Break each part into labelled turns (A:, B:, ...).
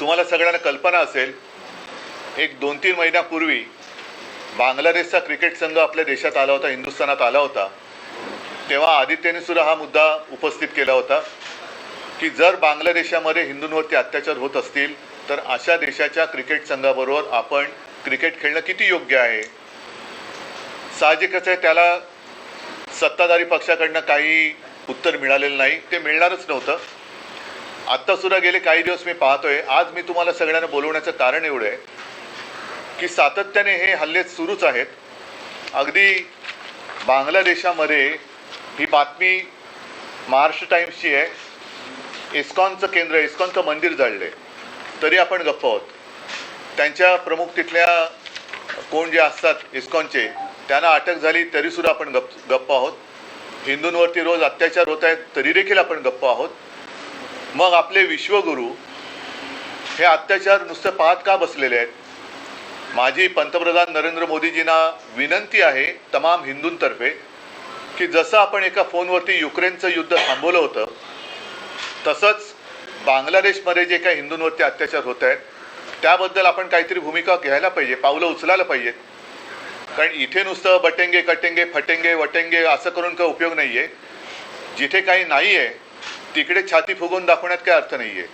A: तुम्हाला सगळ्यांना कल्पना असेल एक दोन तीन महिन्यापूर्वी बांगलादेशचा क्रिकेट संघ आपल्या देशात आला होता हिंदुस्थानात आला होता. तेव्हा आदित्यने सुद्धा हा मुद्दा उपस्थित केला होता की जर बांगलादेशामध्ये हिंदूंवरती अत्याचार होत असतील तर अशा देशाच्या क्रिकेट संघाबरोबर आपण क्रिकेट खेळणं किती योग्य आहे? साहजिकच आहे त्याला सत्ताधारी पक्षाकडनं काही उत्तर मिळालेलं नाही ते मिळणारच नव्हतं. आत्ता सुद्धा गेले काही दिवस मी पाहतोय. आज मी तुम्हाला सगळ्यांना बोलवण्याचं कारण एवढं आहे की सातत्याने हे हल्ले सुरूच आहेत. अगदी बांगलादेशामध्ये ही बातमी महाराष्ट्र टाईम्सची आहे. इस्कॉनचं केंद्र इस्कॉनचं मंदिर जळले तरी आपण गप्प आहोत. त्यांच्या प्रमुख तिथल्या कोण जे असतात इस्कॉनचे त्यांना अटक झाली तरीसुद्धा आपण गप गप्प आहोत. हिंदूंवरती रोज अत्याचार होत आहेत तरी देखील आपण गप्प आहोत. मग आपले विश्वगुरू हे अत्याचार नुसतं पाहत का बसलेले आहेत? माझी पंतप्रधान नरेंद्र मोदीजींना विनंती आहे तमाम हिंदूंतर्फे की जसं आपण एका फोनवरती युक्रेनचं युद्ध थांबवलं होतं तसंच बांगलादेशमध्ये जे काही हिंदूंवरती अत्याचार होत आहेत त्याबद्दल आपण काहीतरी भूमिका घ्यायला पाहिजे पावलं उचलायला पाहिजेत. कारण इथे नुसतं बटेंगे कटेंगे फटेंगे वटेंगे असं करून काही उपयोग नाही आहे जिथे काही नाही आहे तिकडे छाती फुगवून दाखवण्यात काही अर्थ नाही आहे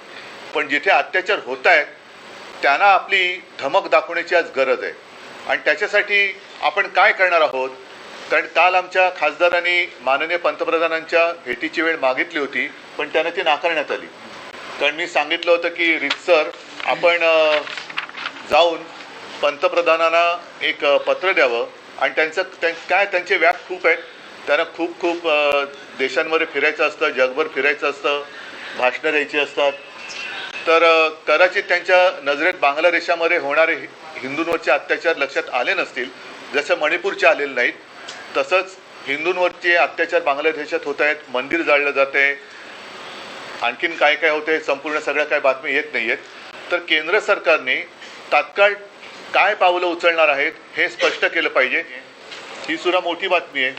A: पण जिथे अत्याचार होत आहेत त्यांना आपली धमक दाखवण्याची आज गरज आहे. आणि त्याच्यासाठी आपण काय करणार आहोत? कारण काल आमच्या खासदारांनी माननीय पंतप्रधानांच्या भेटीची वेळ मागितली होती पण त्यांना ती नाकारण्यात आली. कारण मी सांगितलं होतं की रितसर आपण जाऊन पंतप्रधानांना एक पत्र द्यावं. आणि त्यांचं त्यां काय त्यांचे व्याप खूप आहेत त्यांना खूप खूप देशांमध्ये फिरायचं असतं जगभर फिरायचं असतं भाषणं द्यायची असतात. तर कदाचित त्यांच्या नजरेत बांगलादेशामध्ये होणारे हिंदूंवरचे अत्याचार लक्षात आले नसतील जसं मणिपूरचे आलेले नाहीत तसंच हिंदूंवरचे अत्याचार बांगलादेशात होत आहेत मंदिर जाळलं जाते आणखीन काय काय होते संपूर्ण सगळ्या काय बातमी येत नाही आहेत तर केंद्र सरकारने तात्काळ काय पावलं उचलणार आहेत हे स्पष्ट केलं पाहिजे. ही सुद्धा मोठी बातमी आहे.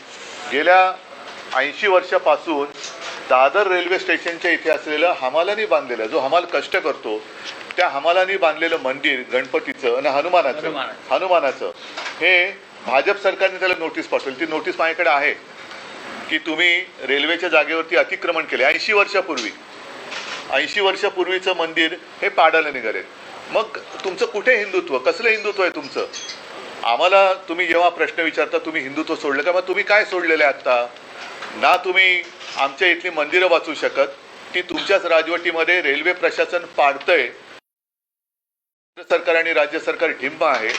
A: गेल्या ऐंशी वर्षापासून दादर रेल्वे स्टेशनच्या इथे असलेलं हमालानी बांधलेलं जो हमाल कष्ट करतो त्या हमालानी बांधलेलं मंदिर गणपतीचं आणि
B: हनुमानाचं
A: हनुमानाचं. हे भाजप सरकारने त्याला नोटीस पाठवली. ती नोटीस माझ्याकडे आहे की तुम्ही रेल्वेच्या जागेवरती अतिक्रमण केले. ऐंशी वर्षापूर्वी ऐंशी वर्षापूर्वीचं मंदिर हे पाडायला निघाले. मग तुमचं कुठे हिंदुत्व? कसलं हिंदुत्व आहे तुमचं? आम्हाला तुम्ही जेव्हा प्रश्न विचारता तुम्ही हिंदुत्व सोडलं का? मग तुम्ही काय सोडलेलं आहे आत्ता? ना तुम्ही आमच्या इथली मंदिरं वाचू शकत की तुमच्याच राजवटीमध्ये रेल्वे प्रशासन पाडतंय. केंद्र सरकार आणि राज्य सरकार ढिंब आहे.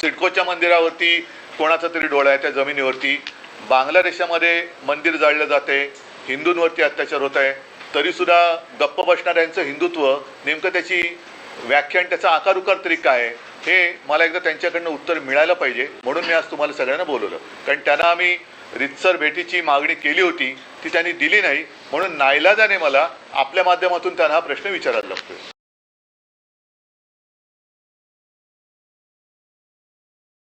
A: सिडकोच्या मंदिरावरती कोणाचा तरी डोळा आहे त्या जमिनीवरती. बांगलादेशामध्ये मंदिर जाळलं जाते. हिंदूंवरती अत्याचार होत आहे. तरीसुद्धा गप्प बसणाऱ्यांचं हिंदुत्व नेमकं त्याची व्याख्यान त्याचा आकार उकार तरी काय आहे हे मला एकदा त्यांच्याकडनं उत्तर मिळायला पाहिजे. म्हणून मी आज तुम्हाला सगळ्यांना बोलवलं. कारण त्यांना आम्ही रितसर भेटीची मागणी केली होती ती त्यांनी दिली नाही म्हणून नाईलाजाने मला आपल्या माध्यमातून त्यांना हा प्रश्न विचारायला लागतोय.